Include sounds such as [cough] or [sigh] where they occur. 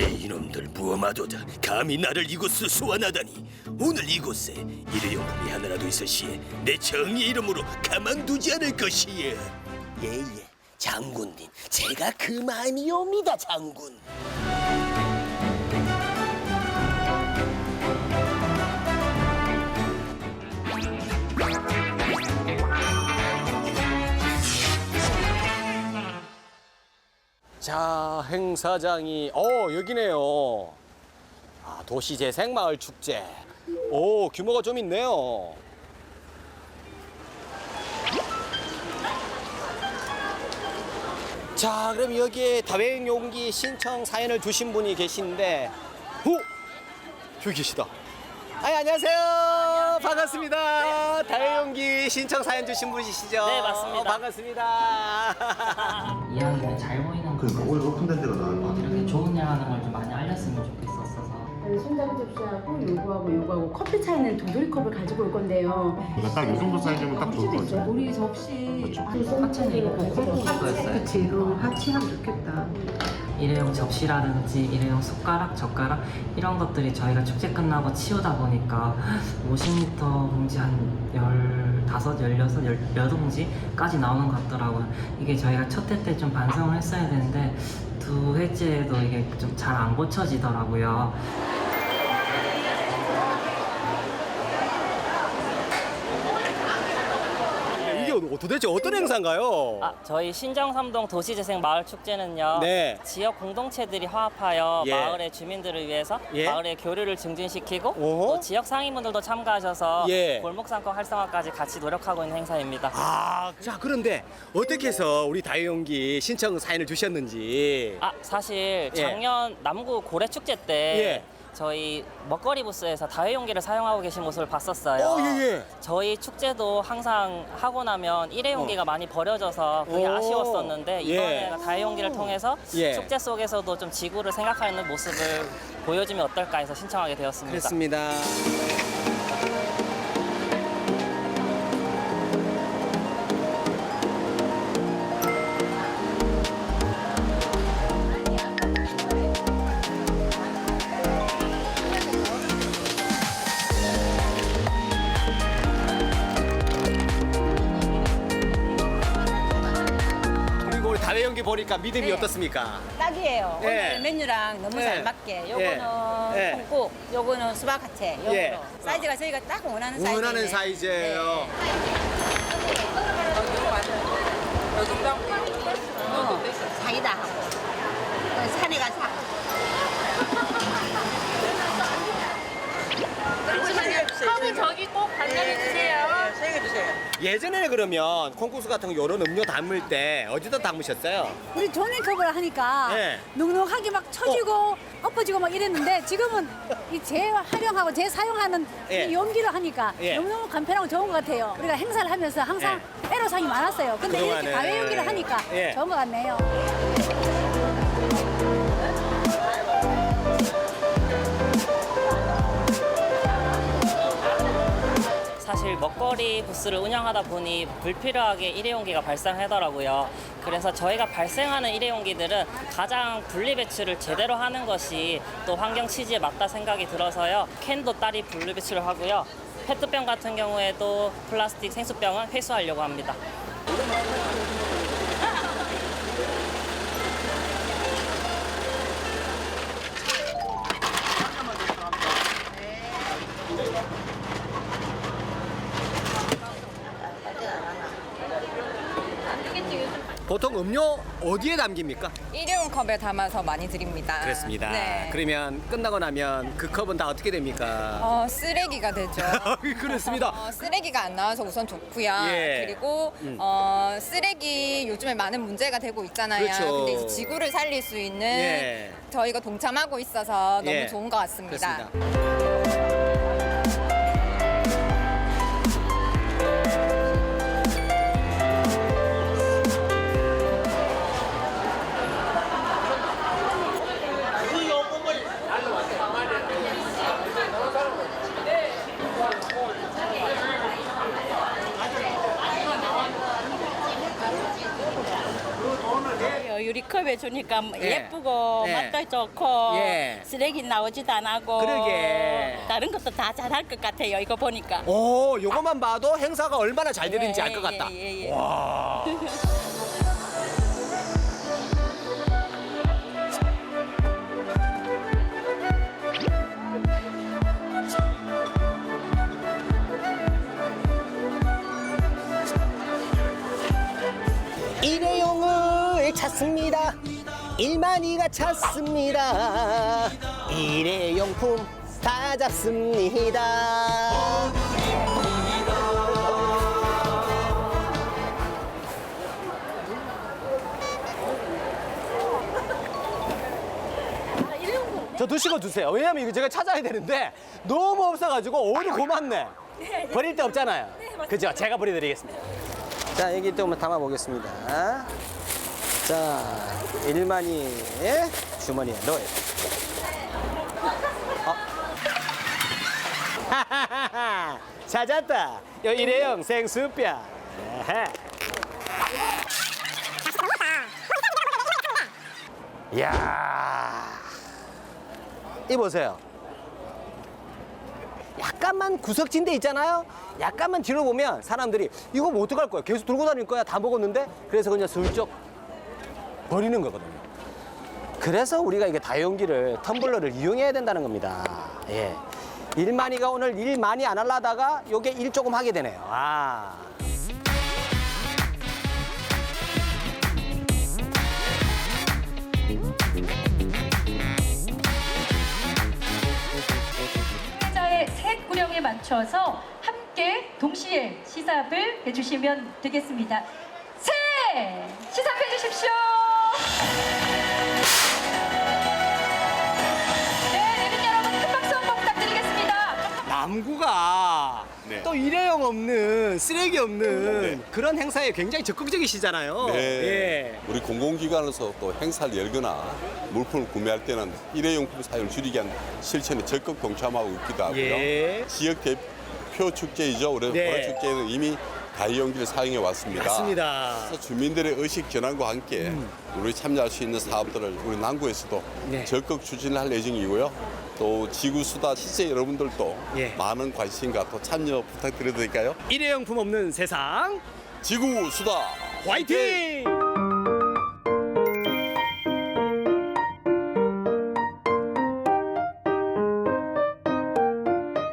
내 이놈들 무엄하도다. 감히 나를 이곳으로 소환하다니. 오늘 이곳에 일회용품이 하나라도 있을 시에 내 정의 이름으로 가만두지 않을 것이야 예예. 장군님 제가 그 마음이옵니다 장군 자, 행사장이 어, 여기네요. 아, 도시재생 마을 축제. 오, 규모가 좀 있네요. 자, 그럼 여기에 다회용 용기 신청 사연을 주신 분이 계신데, 오, 여기 계시다. 아이, 안녕하세요. 반갑습니다. 다회용기 신청 사연 주신 분이시죠? 네, 맞습니다. 반갑습니다. 이야기가 잘 보이는 그러니까 오히려 오픈된 데가 나을 것 같아. 이렇게 좋은 일 하는 걸 좀 많이 알렸으면 좋겠었어서 손잡이 접시하고 요거하고 요거하고 커피 차이는 도돌이 컵을 가지고 올 건데요. 그러니까 딱 이 정도 사이즈면 딱 좋을 것 같아. 우리 접시 하체는 이거 보고 싶었어요 그치 이거 합치하면 좋겠다. 일회용 접시라든지 일회용 숟가락, 젓가락 이런 것들이 저희가 축제 끝나고 치우다 보니까 50m 봉지 한 15, 16, 18봉지까지 나오는 것 같더라고요. 이게 저희가 첫해때좀 반성을 했어야 되는데 두 해째에도 이게 좀 잘 안 고쳐지더라고요 도대체 어떤 행사인가요? 아, 저희 신정삼동 도시재생 마을 축제는요. 네. 지역 공동체들이 화합하여 예. 마을의 주민들을 위해서 예. 마을의 교류를 증진시키고 오호. 또 지역 상인분들도 참가하셔서 예. 골목 상권 활성화까지 같이 노력하고 있는 행사입니다. 아, 자 그런데 어떻게 해서 우리 다이용기 신청 사연을 주셨는지. 아, 사실 예. 작년 남구 고래 축제 때 예. 저희 먹거리 부스에서 다회용기를 사용하고 계신 모습을 봤었어요. 어, 예, 예. 저희 축제도 항상 하고 나면 일회용기가 많이 버려져서 그게 오. 아쉬웠었는데 예. 이번에 다회용기를 통해서 예. 축제 속에서도 좀 지구를 생각하는 모습을 보여주면 어떨까 해서 신청하게 되었습니다. 그렇습니다. 우리 다회용기 보니까 믿음이 네. 어떻습니까? 딱이에요. 예. 오늘 메뉴랑 너무 예. 잘 맞게. 요거는 예. 콩국, 요거는 수박 하체. 요거로. 예. 사이즈가 저희가 딱 원하는 사이즈. 원하는 사이즈예요. 어, 사이다 하고. 어, 산에 가서 하고. 컵은 저기 꼭 반납해 주세요. 예전에는 그러면 콩쿠스 같은 거 이런 음료 담을 때 어디다 담으셨어요? 우리 종이컵을 하니까 네. 눅눅하게 막 쳐지고 엎어지고 막 이랬는데 지금은 이 재활용하고 재사용하는 예. 이 용기를 하니까 예. 너무너무 간편하고 좋은 것 같아요. 우리가 행사를 하면서 항상 애로사항이 많았어요. 근데 이렇게 그동안은. 다회 용기를 하니까 예. 좋은 것 같네요. 사실 먹거리 부스를 운영하다 보니 불필요하게 일회용기가 발생하더라고요. 그래서 저희가 발생하는 일회용기들은 가장 분리배출을 제대로 하는 것이 또 환경 취지에 맞다 생각이 들어서요. 캔도 딸이 분리배출을 하고요. 페트병 같은 경우에도 플라스틱 생수병은 회수하려고 합니다. 보통 음료 어디에 담깁니까? 일회용 컵에 담아서 많이 드립니다. 그렇습니다. 네. 그러면 끝나고 나면 그 컵은 다 어떻게 됩니까? 어, 쓰레기가 되죠. [laughs] 그렇습니다. 어, 쓰레기가 안 나와서 우선 좋고요. 예. 그리고 음. 어, 쓰레기 요즘에 많은 문제가 되고 있잖아요. 그렇죠. 근데 이제 지구를 살릴 수 있는 예. 저희가 동참하고 있어서 너무 예. 좋은 것 같습니다. 그렇습니다. 유리컵에 주니까 예. 예쁘고 예. 맛도 좋고 예. 쓰레기 나오지도 안 하고 그러게. 다른 것도 다 잘할 것 같아요. 이거 보니까. 오, 요것만 봐도 행사가 얼마나 잘 되는지 예, 알것 같다. 예, 예, 예. 와. [laughs] 일회용을 찾습니다. 일만이가 찾습니다. 일회용품 다 잡습니다. 저 드시고 주세요. 왜냐면 이거 제가 찾아야 되는데 너무 없어가지고 오늘 고맙네. 버릴 데 없잖아요. 그죠? 제가 버려드리겠습니다. 자, 여기 또 한번 담아보겠습니다. 자, 일만이 주머니에 넣어요. 어. [laughs] 찾았다. 요 일회용. 에헤. 이야. 이 보세요. 약간만 구석진 데 있잖아요. 약간만 뒤로 보면 사람들이 이거 뭐 어떡할 거야? 계속 들고 다닐 거야? 다 먹었는데? 그래서 그냥 슬쩍 버리는 거거든요. 그래서 우리가 이게 다용기를 텀블러를 이용해야 된다는 겁니다. 예. 일 많이가 오늘 일 많이 안 하려다가 요게 일 조금 하게 되네요. 아. 사회자의 셋 구령에 맞춰서 함께 동시에 시삽을 해주시면 되겠습니다. 셋! 시삽해 주십시오! 네, 내빈 여러분 큰 박수 한번 부탁드리겠습니다. 남구가 네. 또 일회용 없는 쓰레기 없는 그런 행사에 굉장히 적극적이시잖아요. 네. 예. 우리 공공기관에서 또 행사를 열거나 물품을 구매할 때는 일회용품 사용을 줄이기 위한 실천에 적극 동참하고 있기도 하고요. 예. 지역 대표 축제이죠. 우리 네. 보라축제는 이미 다이용기를 사용해 왔습니다. 맞습니다. 음. 그래서 주민들의 의식 전환과 함께 우리 참여할 수 있는 사업들을 우리 남구에서도 네. 적극 추진할 예정이고요. 또 지구 수다 시세 여러분들도 예. 많은 관심과 또 참여 부탁드려도 될까요? 일회용품 없는 세상 지구 수다 화이팅!